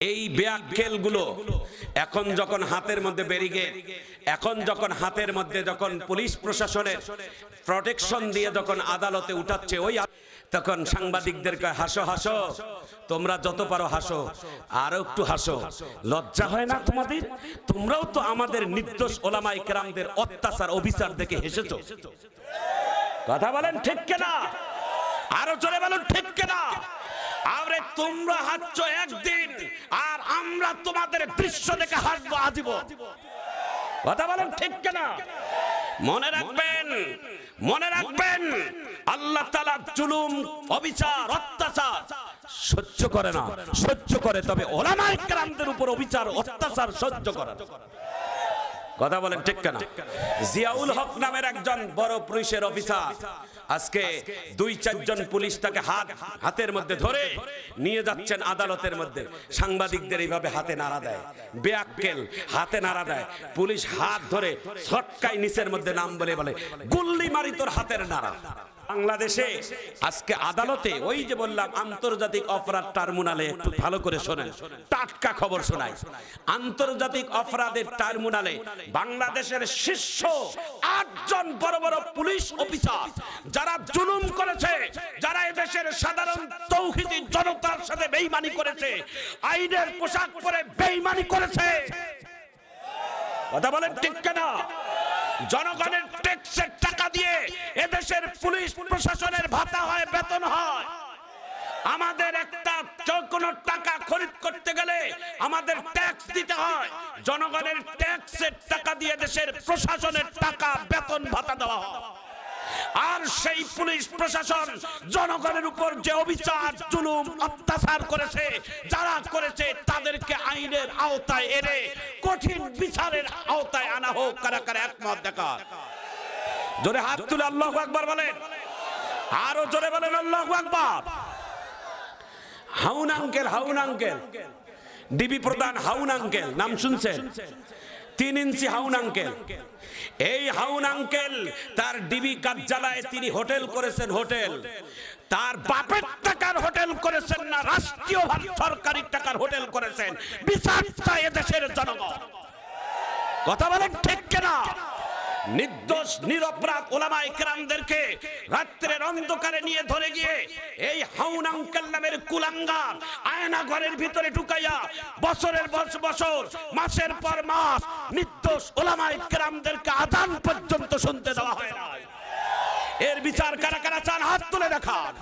এই ব্যাকেলগুলো এখন যখন হাতের মধ্যে ব্যারিগেড এখন যখন হাতের মধ্যে যখন পুলিশ প্রশাসনের প্রোটেকশন দিয়ে যখন আদালতে উঠাচ্ছে, ওই তখন সাংবাদিকদেরকে হাসো হাসো, তোমরা যত পারো হাসো, আরও একটু হাসো। লজ্জা হয় না তোমাদের? তোমরাও তো আমাদের নির্দোষ ওলামাই কেরামদের অত্যাচার, অবিচার দেখে হেসেছ। কথা বলেন ঠিক কেনা? আরও চলে বলেন ঠিক কেনা? আরে তোমরা হাসছো একদিন। আর আমরা তোমাদের দৃশ্য দেখে হাসবো আজীবন কথা বলেন ঠিক কেনা? মনে রাখবেন মনে রাখবেন, আল্লাহ তালা জুলুম, অবিচার, অত্যাচার সহ্য করে না। সহ্য করে, তবে ওলামাই কেরামদের উপর অবিচার, অত্যাচার সহ্য করে। কথা বলেন ঠিক কেনা? জিয়াউল হক নামের একজন বড় পুলিশের অফিসার। আজকে দুই চারজন পুলিশ তাকে হাত হাতের মধ্যে ধরে নিয়ে যাচ্ছেন আদালতের মধ্যে। সাংবাদিকদের এইভাবে হাতে নাড়া দেয়। বেয়াক্কেল হাতে নাড়া দেয়। পুলিশ হাত ধরে ছটকায় নিচের মধ্যে নাম বলে বলে। গুল্লি মারি তোর হাতের নাড়া। বাংলাদেশে আজকে আদালতে ওই যে বললাম আন্তর্জাতিক অপরাধ টার্মিনালে একটু ভালো করে শোনেন। টাটকা খবর শোনাই। আন্তর্জাতিক অপরাধের টার্মিনালে বাংলাদেশের শীর্ষ আটজন বড় বড় পুলিশ অফিসার যারা জুলুম করেছে, যারা এদেশের সাধারণ তৌহিদি জনতার সাথে বেইমানি করেছে, আইনের পোশাক পরে বেইমানি করেছে। কথা বলেন ঠিক কেনা? জনগণের ট্যাক্সের টাকা দিয়ে এদেশের পুলিশ প্রশাসনের ভাতা হয় বেতন হয়। আমাদের একটা কোনো টাকা খরিদ করতে গেলে আমাদের ট্যাক্স দিতে হয়। জনগণের ট্যাক্সের টাকা দিয়ে দেশের প্রশাসনের টাকা, বেতন, ভাতা দেওয়া হয়। আর সেই পুলিশ প্রশাসন জনগণের উপর যে অবিচার, জুলুম, অত্যাচার করেছে, যারা করেছে, তাদেরকে আইনের আওতায় এনে কঠিন বিচারের আওতায় আনা হোক। কারা কারা একমত দেখা? জোরে হাত তুলে আল্লাহ আকবার বলেন। আরও জোরে বলেন আল্লাহ আকবার। হাউন আঙ্কেল হাউন আঙ্কেল। ডিবি প্রধান হাউন আঙ্কেল, নাম শুনছেন? তিন ইঞ্চি হাউন আঙ্কেল। এই হাউন আঙ্কেল, তার ডিবি কার্যালয়ে তিনি হোটেল করেছেন, হোটেল। তার বাপের টাকার হোটেল করেছেন না, রাষ্ট্রীয় সরকারি টাকার হোটেল করেছেন। বিচার চায় এদেশের জনগণ। কথা বলেন ঠিক কিনা? নির্দোষ, নিরপরাধ ওলামাই কেরামদেরকে রাত্রের অন্ধকারে নিয়ে ধরে গিয়ে এই হাউন আঙ্কেল নামের কুলাঙ্গার আয়না ঘরের ভিতরে ঢুকাইয়া বছরের বছর বছর, মাসের পর মাস নির্দোষ ওলামাই কেরামদেরকে আদান পর্যন্ত শুনতে দেওয়া হয় না এর বিচার কারা কারা চান? হাত তুলে দেখান।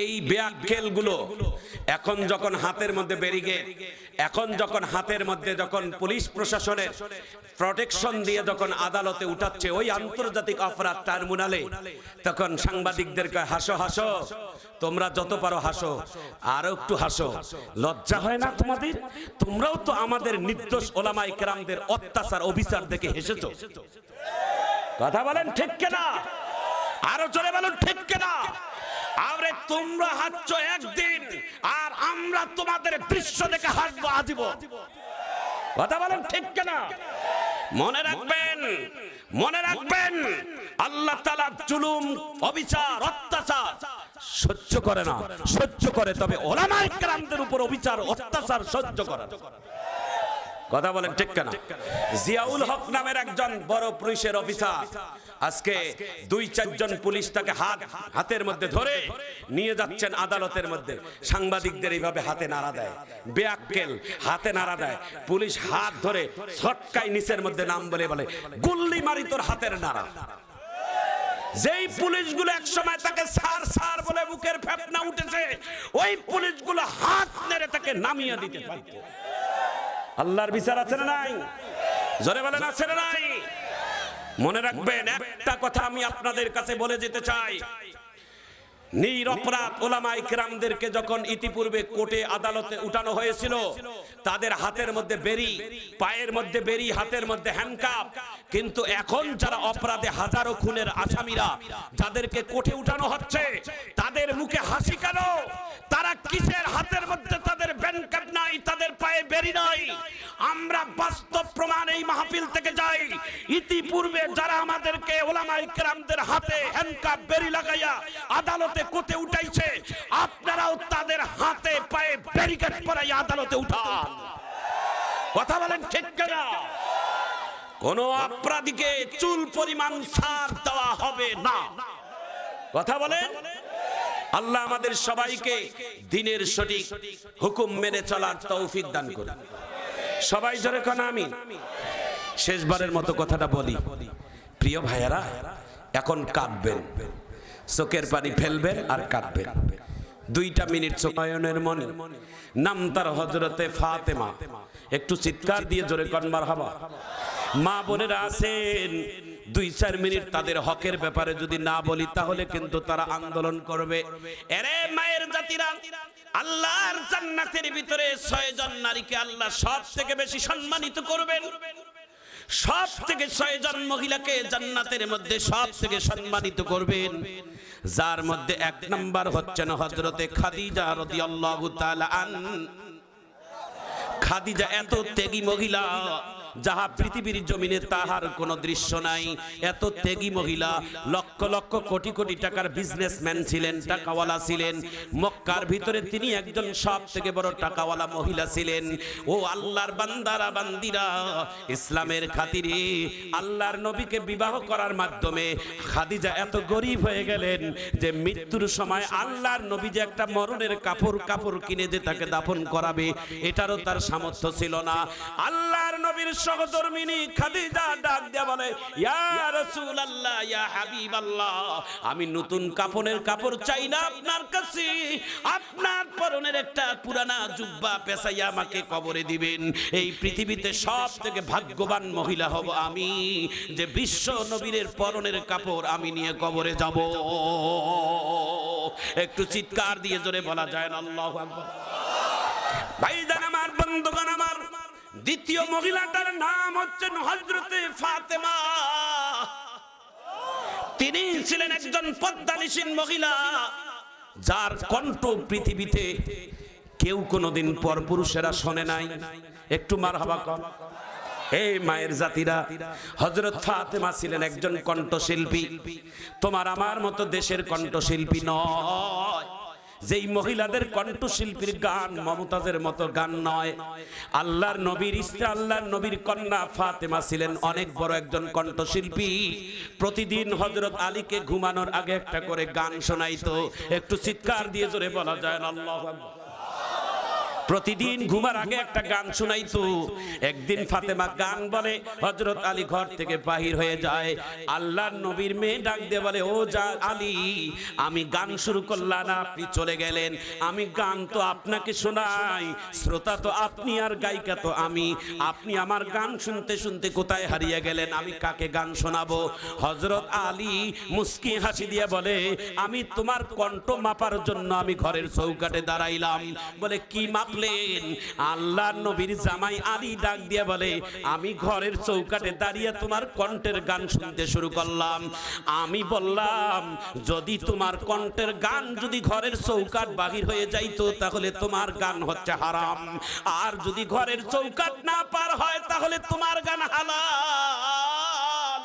এই ব্যাকেলগুলো এখন যখন হাতের মধ্যে ব্যারিগেড এখন যখন হাতের মধ্যে যখন পুলিশ প্রশাসনের প্রোটেকশন দিয়ে যখন আদালতে উঠাচ্ছে ওই আন্তর্জাতিক অপরাধ টার্মিনালে, তখন সাংবাদিকদেরকে হাসো হাসো, তোমরা যত পারো হাসো, আরও একটু হাসো। লজ্জা হয় না তোমাদের? তোমরাও তো আমাদের নির্দোষ ওলামাই কেরামদের অত্যাচার, অবিচার দেখে হেসেছো। কথা বলেন ঠিক কেনা? আরও চলে বলুন ঠিক কেনা? আরে তোমরা হাসছো একদিন, আর আমরা তোমাদের দৃশ্য দেখে হাসবো আজীবন। কথা বলেন ঠিক কেনা? মনে রাখবেন মনে রাখবেন, আল্লাহ তালা জুলুম, অবিচার, অত্যাচার সহ্য করে না। সহ্য করে, তবে ওলামাই কেরামদের উপর অবিচার, অত্যাচার সহ্য করে। কথা বলেন ঠিক কেনা। জিয়াউল হক নামের একজন বড় পুলিশের অফিসার। আজকে দুই চারজন পুলিশ তাকে হাত, হাতের মধ্যে ধরে নিয়ে যাচ্ছেন আদালতের মধ্যে। সাংবাদিকদের এইভাবে হাতে নাড়া দেয়। বেয়াক্কেল হাতে নাড়া দেয়। পুলিশ হাত ধরে ছটকায় নিচের মধ্যে নাম বলে বলে, গুল্লি মারি তোর হাতের নাড়া। যেই পুলিশগুলো এক সময় তাকে সার সার বলে বুকের ফেপনা উঠেছে, ওই পুলিশগুলো হাত নেড়ে তাকে নামিয়ে দিতে পারতো। আল্লাহর বিচার আছে না নাই? জোরে বলেন, আছে না নাই? মনে রাখবেন, একটা কথা আমি আপনাদের কাছে বলে যেতে চাই। নিরপরাধ ওলামা ইকরামদেরকে যখন ইতিপূর্বে কোর্টে আদালতে উঠানো হয়েছিল, তাদের হাতের মধ্যে বেরি, পায়ের মধ্যে বেরি, হাতের মধ্যে হ্যান্ডকাপ কিন্তু এখন যারা অপরাধে হাজারো খুনের আসামিরা যাদেরকে উঠানো হচ্ছে, তাদের মুখে হাসি কেন? তারা কিসের হাতের মধ্যে তাদের ব্যানকাপ নাই, তাদের পায়ে বেরি নাই? আমরা বাস্তব প্রমাণ এই মাহফিল থেকে যাই ইতিপূর্বে যারা আমাদেরকে ওলামা ইকরামদের হাতে হ্যান্ডকাপ বেরি লাগাইয়া আদালতে কোতে উঠাইছে, আপনারাও তাদের হাতে পায়ে ব্যারিকেড পরাই আদালতে উঠান। কথা বলেন ঠিক কিনা? কোন অপরাধীকে চুল পরিমাণ ছাড় দেওয়া হবে না। কথা বলেন? আল্লাহ আমাদের সবাইকে দিনের সঠিক হুকুম মেনে চলার তৌফিক দান করুন। সবাই জোরে কোন আমি শেষবারের মতো কথাটা বলি। প্রিয় ভাইয়ারা, এখন কাঁদবেন। চোখের পানি ফেলবেন আর কাঁদবেন দুইটা মিনিট চোখায়নের মনে নাম তার হজরতে ফাতেমা। একটু চিৎকার দিয়ে জোরে কনবার হবা মা বোনেরা আছেন। দুই, চার মিনিট তাদের হকের ব্যাপারে যদি না বলি, তাহলে কিন্তু তারা আন্দোলন করবে। এরে মায়ের জাতিরা, আল্লাহর জান্নাতের ভিতরে ছয়জন নারীকে আল্লাহ সব থেকে বেশি সম্মানিত করবেন। সব থেকে ছয়জন মহিলাকে জান্নাতের মধ্যে সব থেকে সম্মানিত করবেন। যার মধ্যে এক নম্বর হচ্ছেন হজরতে খাদিজা রদি আল্লাহ আন। খাদিজা এত ত্যাগী মহিলা। যাহা পৃথিবীর জমিনে তাহার কোনো দৃশ্য নাই। এত ত্যাগী মহিলা, লক্ষ লক্ষ কোটি কোটি টাকার বিজনেসম্যান ছিলেন, টাকাওয়ালা ছিলেন। মক্কার ভিতরে তিনি একজন সব থেকে বড় টাকাওয়ালা মহিলা ছিলেন। ও আল্লাহর বান্দারা, বান্দিরা, ইসলামের খাতিরে আল্লাহর নবীকে বিবাহ করার মাধ্যমে খাদিজা এত গরিব হয়ে গেলেন যে মৃত্যুর সময় আল্লাহর নবী যে একটা মরণের কাপড় কাপড় কিনে যে তাকে দাফন করাবে, এটারও তার সামর্থ্য ছিল না। আল্লাহর নবীর সহধর্মিনী খাদিজা ডাক দেয়া বলে আমি নতুন কাপড়ের কাপড় চাই না আপনার কাছে। আপনার পরনের একটা পুরানা জুব্বা পেছাইয়া আমাকে কবরে দিবেন। এই পৃথিবীতে সব থেকে ভাগ্যবান মহিলা হব আমি। যে বিশ্ব নবীর পরনের কাপড় আমি নিয়ে কবরে যাব। একটু চিৎকার দিয়ে জোরে বলা যায় না, আল্লাহু আকবার। ভাইজান আমার বন্ধুগণ, আমার দ্বিতীয় মহিলাটার নাম হচ্ছেন হজরতে ফাতেমা। তিনি ছিলেন একজন পদ্মানিসীন মহিলা, যার কণ্ঠ পৃথিবীতে কেউ কোনোদিন পর পুরুষেরা শোনে নাই। একটু মার হাবা কম এই মায়ের জাতিরা হজরত ফাতেমা ছিলেন একজন কণ্ঠশিল্পী। তোমার আমার মতো দেশের কণ্ঠশিল্পী নয়। যেই মহিলাদের কণ্ঠশিল্পীর গান মমতাজের মতো গান নয়। আল্লাহর নবীর ইস্তা আল্লাহর নবীর কন্যা ফাতেমা ছিলেন অনেক বড় একজন কণ্ঠশিল্পী। প্রতিদিন হজরত আলীকে ঘুমানোর আগে একটা করে গান শোনাইতো। একটু চিৎকার দিয়ে জোরে বলা যায় আল্লাহ প্রতিদিন ঘুমার আগে একটা গান শোনাইতো একদিন ফাতেমা গান বলে হজরত আলী ঘর থেকে বাহির হয়ে যায়। আল্লাহর নবীর মেয়ে ডাক দিয়ে বলে, ও যা আলী, আমি গান শুরু করলাম, আপনি চলে গেলেন। আমি গান তো আপনাকে শোনাই, শ্রোতা তো আপনি আর গায়িকা তো আমি। আপনি আমার গান শুনতে শুনতে কোথায় হারিয়ে গেলেন? আমি কাকে গান শোনাবো? হজরত আলী মুস্কি হাসি দিয়ে বলে, আমি তোমার কণ্ঠ মাপার জন্য আমি ঘরের চৌকাটে দাঁড়াইলাম। বলে, কি মাপলেন আল্লাহ নবীর জামাই আলী ডাক দিয়ে বলে, আমি ঘরের চৌকাটে দাঁড়িয়ে তোমার কণ্ঠের গান শুনতে শুরু করলাম। আমি বললাম, যদি তোমার কণ্ঠের গান যদি ঘরের চৌকাট বাহির হয়ে যাইতো, তাহলে তোমার গান হচ্ছে হারাম। আর যদি ঘরের চৌকাট না পার হয়, তাহলে তোমার গান হালাল।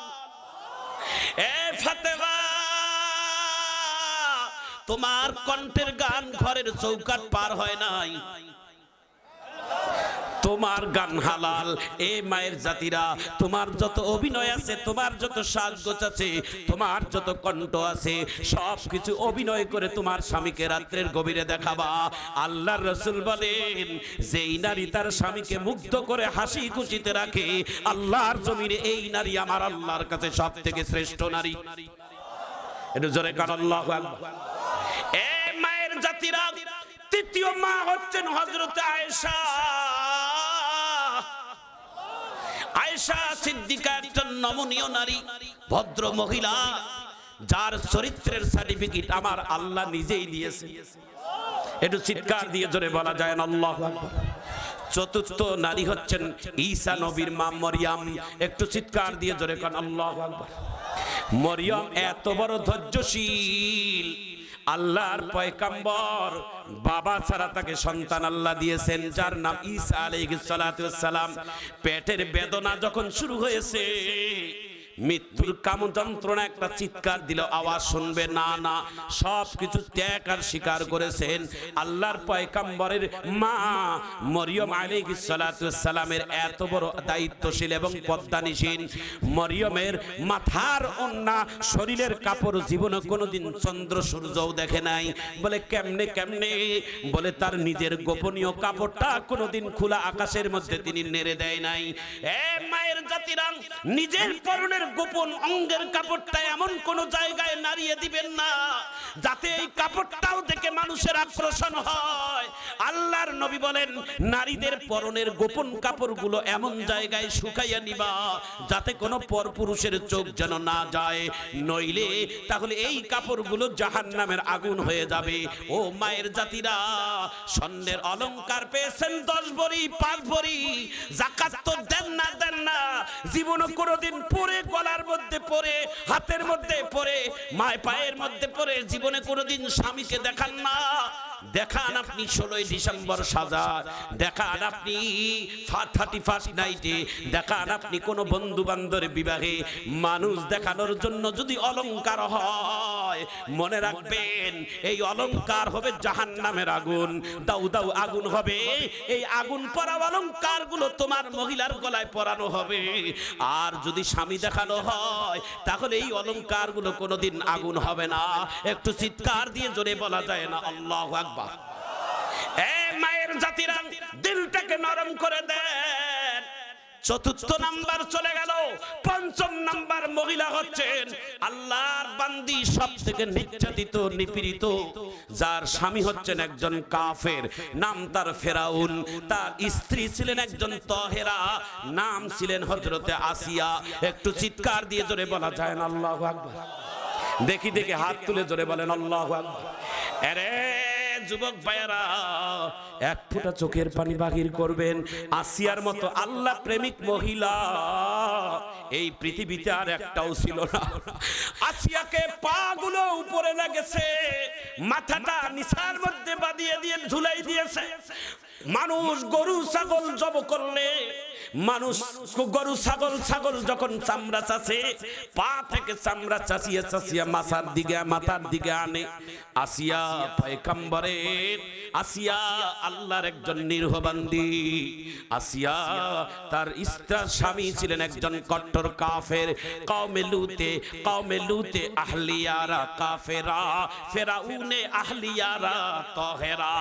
তোমার কণ্ঠের গান ঘরের চৌকাট পার হয় নাই। তোমার গান হালাল, এ মায়ের জাতিরা, তোমার যত অভিনয় আছে, তোমার যত সাজগোজ আছে, তোমার যত কণ্ঠ আছে সব কিছু অভিনয় করে তোমার স্বামীকে রাত্রের গভীরে দেখাবা। আল্লাহর রসুল বলেন, যেই নারী তার স্বামীকে মুগ্ধ করে হাসি খুশিতে রাখে, আল্লাহর জমিনে এই নারী আমার আল্লাহর কাছে সব থেকে শ্রেষ্ঠ নারী। একটু জোরে কার আল্লাহ এ মায়ের জাতিরা তৃতীয় মা হচ্ছেন হজরত আয়েশা। আয়েশা সিদ্দিকা একজন নমনীয় নারী, ভদ্র মহিলা, যার চরিত্রের সার্টিফিকেট আমার আল্লাহ নিজেই দিয়েছে একটু চিৎকার দিয়ে জোরে বলা যায় না, আল্লাহ চতুর্থ নারী হচ্ছেন ঈসা নবীর মা মরিয়াম। একটু চিৎকার দিয়ে জোরে কান, আল্লাহ মরিয়ম এত বড় ধৈর্যশীল। আল্লাহর পয়কাম্বর বাবা ছাড়া তাকে সন্তান আল্লাহ দিয়েছেন, যার নাম ঈসা আলাইহিস সালাম। পেটের বেদনা যখন শুরু হয়েছে মৃত্যুর কাম যন্ত্রণা একটা চিৎকার দিল, আওয়াজ শুনবে? না না। সব কিছু ত্যাগ আর স্বীকার করেছেন। আল্লাহর পয়কাম্বরের মা মরিয়ম সালামের এত বড় দায়িত্বশীল এবং পদ্মানিসীন মরিয়মের মাথার অন্যা শরীরের কাপড় জীবনে কোনোদিন চন্দ্র সূর্যও দেখে নাই। বলে, কেমনে কেমনে? বলে, তার নিজের গোপনীয় কাপড়টা কোনোদিন খোলা আকাশের মধ্যে তিনি নেড়ে দেয় নাই। এ মায়ের জাতিরা নিজের পরনের গোপন অঙ্গের কাপড়টা এমন কোন জায়গায় নাড়িয়ে দিবেন না, যাতে এই কাপড়টাও দেখে মানুষের আকর্ষণ হয়। আল্লাহর নবী বলেন, নারীদের পরনের গোপন কাপড়গুলো এমন জায়গায় শুকাইয়া নিবা, যাতে কোনো পরপুরুষের চোখ যেন না যায়। নইলে তাহলে এই কাপড়গুলো জাহান্নামের আগুন হয়ে যাবে। ও মায়ের জাতিরা, স্বর্ণের অলংকার পেয়েছেন দশ ভরি, পাঁচ ভরি, জাকাত তো দেন না দেন না। জীবনে কোনোদিন পরে গলার মধ্যে পরে, হাতের মধ্যে পরে, মায় পায়ের মধ্যে পরে জীবনে কোনোদিন স্বামীকে দেখান না। দেখান আপনি ষোলোই ডিসেম্বর সাজা, দেখান আপনি থার্টি ফার্স্ট নাইটে, দেখান আপনি কোনো বন্ধু বান্ধবের বিবাহে, মানুষ দেখানোর জন্য যদি অলংকার হয়, মনে রাখবেন এই অলংকার হবে জাহান নামের আগুন, দাউ দাউ আগুন হবে, এই আগুন পরা অলংকারগুলো তোমার মহিলার গলায় পরানো হবে। আর যদি স্বামী দেখানো হয়, তাহলে এই অলংকারগুলো কোনোদিন আগুন হবে না। একটু চিৎকার দিয়ে জোরে বলা যায় না, আল্লাহ মায়ের জাতিরা, দিলটাকে নরম করে চতুর্থ নাম্বার চলে গেল, পঞ্চম নাম্বার মহিলা হচ্ছেন আল্লাহর বান্দি সব থেকে নির্যাতিত নিপীড়িত। যার স্বামী হচ্ছেন একজন কাফের, নাম তার ফেরাউন। তার স্ত্রী ছিলেন একজন তহেরা, নাম ছিলেন হজরতে আসিয়া। একটু চিৎকার দিয়ে জোরে বলা যায় না, আল্লাহ দেখি দেখি, হাত তুলে জোরে বলেন, আল্লাহ আরে যুবক ভাইয়ারা, এক ফোঁটা চোখের পানি বাহির করবেন। আসিয়ার মতো আল্লাহ প্রেমিক মহিলা, এই পৃথিবীতে আর একটাও ছিল না। আসিয়াকে পা গুলো উপরে লাগেছে মাথাটা নিশার মধ্যে বাঁধিয়ে দিয়ে ঝুলাই দিয়েছে। মানুষ গরু, ছাগল জব করলে, মানুষ গরু, ছাগল ছাগল যখন চামড়া চাষে, পা থেকে চামড়া চাষিয়ে চাষিয়া মাথার দিকে মাথার দিকে আনে। আসিয়া পয়কাম্বরের আসিয়া আল্লাহর একজন নির্ভবান্দি আসিয়া তার ইস্তার স্বামী ছিলেন একজন কট্টর কাফের। কওমে লুতে কওমে লুতে আহলিয়ারা কাফেরা, ফেরাউনে আহলিয়ারা তহেরা।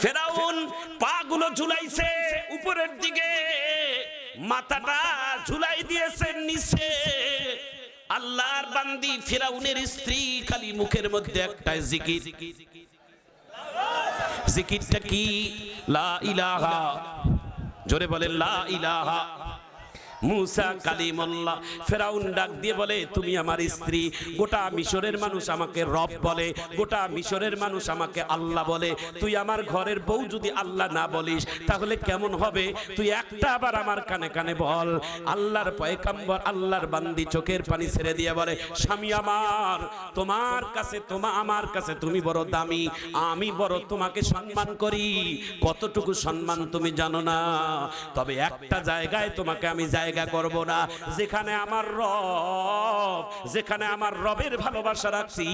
ফেরাউন পা গুলো ঝুলাইছে উপরের দিকে। মাথাটা ঝুলাই দিয়েছে নিচে। আল্লাহর বান্দি ফেরাউনের স্ত্রী খালি মুখের মধ্যে একটা জিকির। জিকিরটা কি? লা ইলাহা। জোরে বলে লা ইলাহা। মুসা কালিমুল্লাহ, ফেরাউন ডাক দিয়ে বলে, তুমি আমার স্ত্রী। গোটা মিশরের মানুষ আমাকে রব বলে, গোটা মিশরের মানুষ আমাকে আল্লাহ বলে। তুই আমার ঘরের বউ যদি আল্লাহ না বলিস, তাহলে কেমন হবে? তুই একটা আবার আমার কানে কানে বল। আল্লাহর পয়কাম্বর আল্লাহর বান্দি চোখের পানি ছেড়ে দিয়ে বলে, স্বামী আমার, তোমার কাছে তোমা, আমার কাছে তুমি বড় দামি। আমি বড় তোমাকে সম্মান করি। কতটুকু সম্মান তুমি জানো না। তবে একটা জায়গায় তোমাকে আমি জায়গা করব না। যেখানে আমার রব, যেখানে আমার রবের ভালোবাসা রাখছি,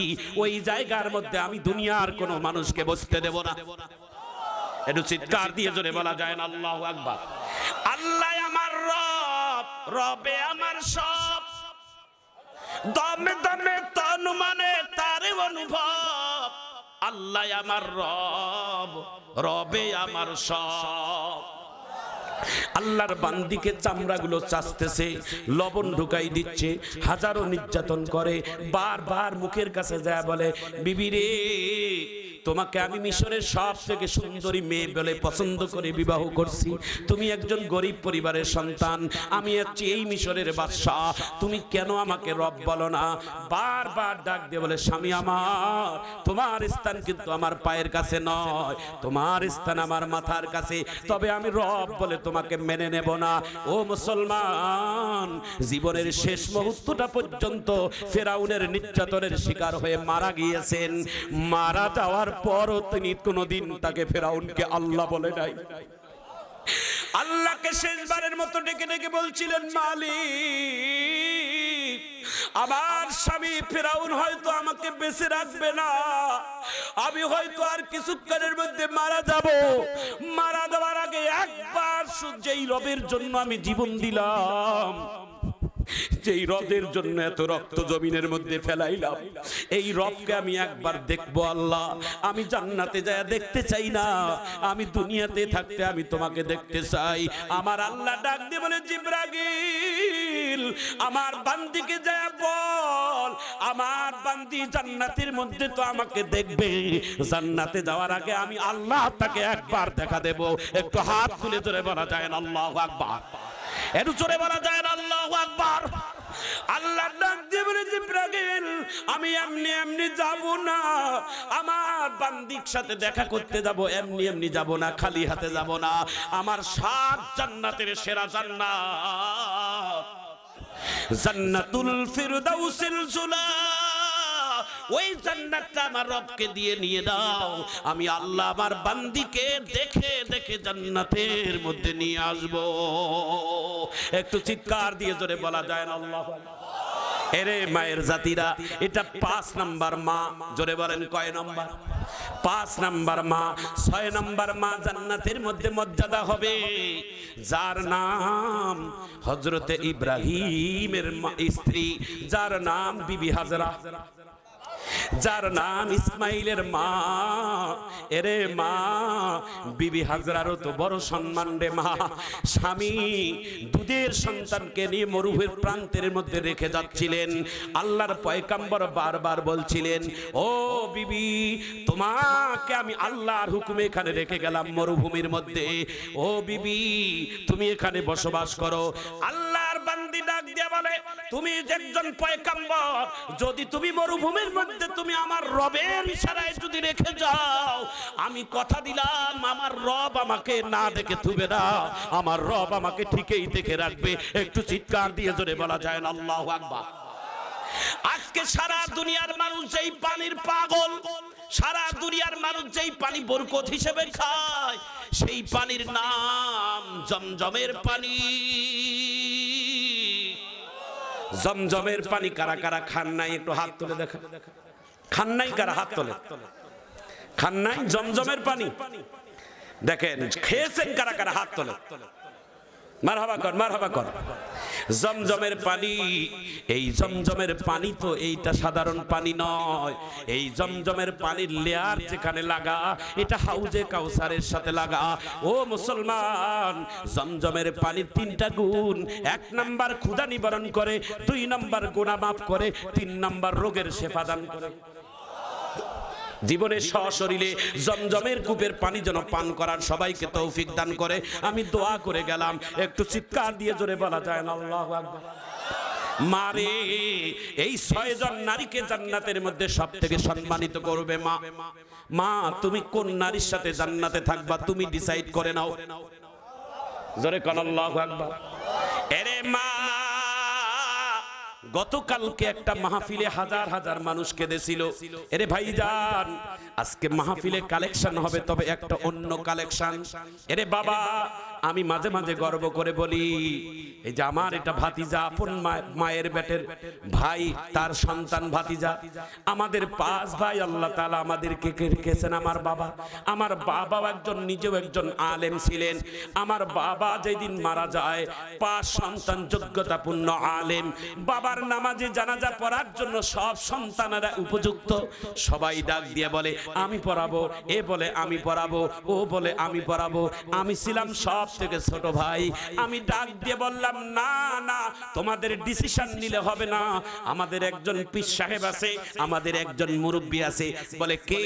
ওই জায়গার মধ্যে আমি দুনিয়ার কোনো মানুষকে বসতে দেব না। একটু চিৎকার দিয়ে জোরে বলা যায় না, আল্লাহ আল্লাহ আমার রব, রবে আমার সব। দমে দমে তন মানে তার অনুভব। আল্লাহ আমার রব, রবে আমার সব। আল্লাহর বান্দিকে চামড়াগুলো চাচতেছে, লবণ ঢুকাই দিচ্ছে, হাজারো নির্যাতন করে, বারবার মুখের কাছে যায় বলে, বিবি রে তোমাকে আমি মিশরের সব থেকে সুন্দরী মেয়ে বলে পছন্দ করে বিবাহ করছি। তুমি একজন গরিব পরিবারের সন্তান। আমি হচ্ছি এই মিশরের বাদশাহ। তুমি কেন আমাকে রব বলো না? বারবার ডাক দিয়ে বলে স্বামী আমার তোমার স্থান কিন্তু আমার পায়ের কাছে নয়। তোমার স্থান আমার মাথার কাছে। তবে আমি রব বলে তোমাকে মেনে নেব না। ও মুসলমান জীবনের শেষ মুহূর্তটা পর্যন্ত ফেরাউনের নির্যাতনের শিকার হয়ে মারা গিয়েছেন। মারা যাওয়ার পরও তিনি কোনোদিন তাকে ফেরাউনকে আল্লাহ বলে নাই। আল্লাহকে শেষবারের মতো ডেকে ডেকে বলছিলেন, মালিক, আমার স্বামী ফেরাউন হয়তো আমাকে বেঁচে রাখবে না। আমি হয়তো আর কিছুক্ষণের মধ্যে মারা যাব। মারা যাওয়ার আগে একবার যেই রবের জন্য আমি জীবন দিলাম যেই রদের জন্য এত রক্ত জমিনের মধ্যে ফেলাইলাম, এই রবকে আমি একবার দেখব আল্লাহ। আমি জান্নাতে যায় দেখতে চাই না। আমি দুনিয়াতে থাকতে আমি তোমাকে দেখতে চাই। আমার আল্লাহ ডাক দিয়ে বলে জিব্রাগিল আমার বান্দিকে যায় বল। আমার বান্দি জান্নাতের মধ্যে তো আমাকে দেখবে। জান্নাতে যাওয়ার আগে আমি আল্লাহ তাকে একবার দেখা দেব। একটু হাত তুলে ধরে বলা যায় না, আল্লাহ আকবার। একটু জোরে বলা যায় না, আল্লাহ আকবার। আল্লাহ ডাক দিয়ে আমি এমনি এমনি যাব না, আমার বান্দির সাথে দেখা করতে যাব, এমনি এমনি যাব না, খালি হাতে যাব না, আমার সাত জান্নাতের সেরা জান্নাত। জান্নাতুল ফিরদাউসিল জুলা, ওই জান্নাতটা আমার রবকে দিয়ে নিয়ে দাও। আমি আল্লাহ আমার বান্দিকে দেখে দেখে জান্নাতের মধ্যে নিয়ে আসব। একটু চিৎকার দিয়ে জোরে বলা যায় না, আল্লাহ এরে মায়ের জাতিরা, এটা পাঁচ নাম্বার মা, জোরে বলেন কয় নাম্বার? পাঁচ নাম্বার মা, ছয় নাম্বার মা জান্নাতের মধ্যে মর্যাদা হবে। যার নাম হজরতে ইব্রাহিমের স্ত্রী, যার নাম বিবি হাজরা। যার নাম ইসমাইলের মা। এরে মা, বিবি হাজরারও তো বড় সম্মান রে মা। স্বামী দুধের সন্তানকে নিয়ে মরুভূমির প্রান্তের মধ্যে রেখে যাচ্ছিলেন। আল্লাহর পয়কাম্বর বারবার বলছিলেন, ও বিবি, তোমাকে আমি আল্লাহর হুকুমে এখানে রেখে গেলাম মরুভূমির মধ্যে। ও বিবি, তুমি এখানে বসবাস করো। আল্লাহর বান্দি ডাক দিয়ে বলে, তুমি একজন পয়কাম্বর যদি তুমি মরুভূমির মধ্যে তুমি আমার রবের ইশারায় যদি রেখে যাও, আমি কথা দিলাম, আমার রব আমাকে না দেখে থুবে না, আমার রব আমাকে ঠিকই দেখে রাখবে। একটু চিৎকার দিয়ে জোরে বলা যায় না, আল্লাহু আকবার। আজকে সারা দুনিয়ার মানুষ যেই পানির পাগল, সারা দুনিয়ার মানুষ যেই পানি বরকত হিসেবে খায়, সেই পানির নাম জমজমের পানি। জমজমের পানি কারা কারা খান নাই? একটু হাত তুলে দেখা। খান নাই কারা? হাত তোলে। খান নাই? জমজমের পানি। দেখেন, খেয়েছেন কারা কারা? হাত তোলে। মার হাবা কর মার হাবা কর। জমজমের পানি। এই জমজমের পানি তো এইটা সাধারণ পানি নয়। এই জমজমের পানির লেয়ার যেখানে লাগা, এটা হাউজে কাউসারের সাথে লাগা। ও মুসলমান, জমজমের পানির তিনটা গুণ। এক নাম্বার ক্ষুধা নিবারণ করে, দুই নাম্বার গুণা মাফ করে, তিন নাম্বার রোগের সেবা দান করে। জীবনের সশরীরে জমজমের কূপের পানি যেন পান করার সবাইকে তৌফিক দান করে। আমি দোয়া করে গেলাম। একটু চিৎকার দিয়ে জোরে বলা যায় না, আল্লাহু মারে, এই ছয়জন নারীকে জান্নাতের মধ্যে সব থেকে সম্মানিত করবে মা। মা, তুমি কোন নারীর সাথে জান্নাতে থাকবা, তুমি ডিসাইড করে নাও। জোরে কোন, আল্লাহু আকবার। এরে মা গতকালকে একটা মাহফিলে হাজার হাজার মানুষ কেঁদেছিল। এরে ভাই যান আজকে মাহফিলে কালেকশন হবে, তবে একটা অন্য কালেকশন। এরে বাবা আমি মাঝে মাঝে গর্ব করে বলি, এই যে আমার এটা ভাতিজা, আপন মায়ের বেটের ভাই, তার সন্তান ভাতিজা। আমাদের পাঁচ ভাই, আল্লাহ তালা আমাদেরকে রেখেছেন আমার বাবা। আমার বাবাও একজন, নিজেও একজন আলেম ছিলেন। আমার বাবা যেদিন মারা যায়, পাঁচ সন্তান যোগ্যতাপূর্ণ আলেম। বাবার নামাজে জানাজা পড়ার জন্য সব সন্তানেরা উপযুক্ত। সবাই ডাক দিয়ে বলে, আমি পড়াবো। এ বলে, আমি পড়াবো। ও বলে, আমি পড়াবো। আমি ছিলাম সব থেকে ছোট ভাই, আমি ডাক দিয়ে বললাম, না না, তোমাদের ডিসিশন নিলে হবে না। আমাদের একজন পীর সাহেব আছে, আমাদের একজন মুরব্বী আছে। বলে, কে?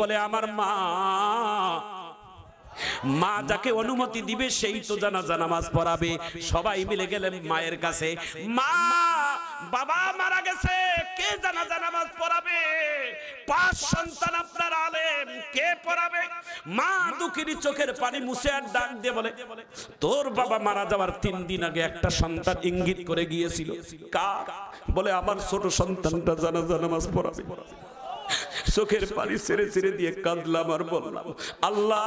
বলে, আমার মা। মা যাকে অনুমতি দিবে, সেই তো জানাজা নামাজ পড়াবে। সবাই মিলে গেলেন মায়ের কাছে। মা বাবা মারা গেছে, কে জানাজা নামাজ পড়াবে? পাঁচ সন্তান আপনার আলেম, কে পড়াবে? মা দুঃখিনী চোখের পানি মুছে আর ডাক দিয়ে বলে, তোর বাবা মারা যাওয়ার তিন দিন আগে একটা সন্তান ইঙ্গিত করে গিয়েছিল। কা বলে, আমার ছোট সন্তানটা জানাজা নামাজ পড়াবে। চোখের পানি ছেড়ে ছেড়ে দিয়ে কাঁদলাম আর বললাম, আল্লাহ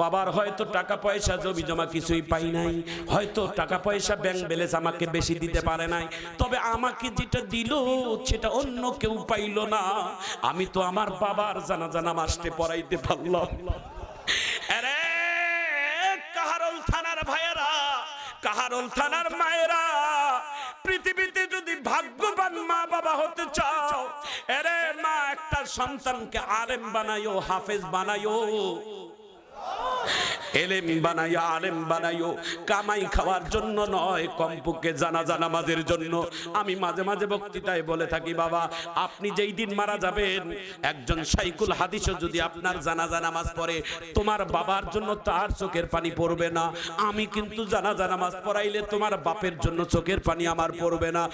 বাবার হয়তো টাকা পয়সা জমি জমা কিছুই পাই নাই, হয়তো টাকা পয়সা ব্যাংক ব্যালেন্স আমাকে বেশি দিতে পারে নাই। তবে আমাকে যেটা দিল, সেটা অন্য কেউ পাইল না। আমি তো আমার বাবার জানা জানা মাসতে পড়াইতে পারলাম। আরে, কাহারল থানার ভাইয়েরা, কাহারল থানার মায়েরা, পৃথিবীতে যদি ভাগ্যবান মা বাবা হতে চাও এরে মা, একটা সন্তানকে আলেম বানাইও হাফেজ বানাইও এলেম আলেম বানাইও কামাই খাওয়ার জন্য নয় জানা জানামাজের জন্য। আমি মাঝে মাঝে বক্তৃতায় বলে থাকি, বাবা, আপনি যেই দিন মারা যাবেন, একজন সাইকুল হাদিসও যদি আপনার জানাজা নামাজ পড়ে, তোমার বাবার জন্য তার চোখের পানি পড়বে না। আমি কিন্তু জানাজা নামাজ পড়াইলে তোমার বাপের জন্য চোখের পানি আমার পড়বে না।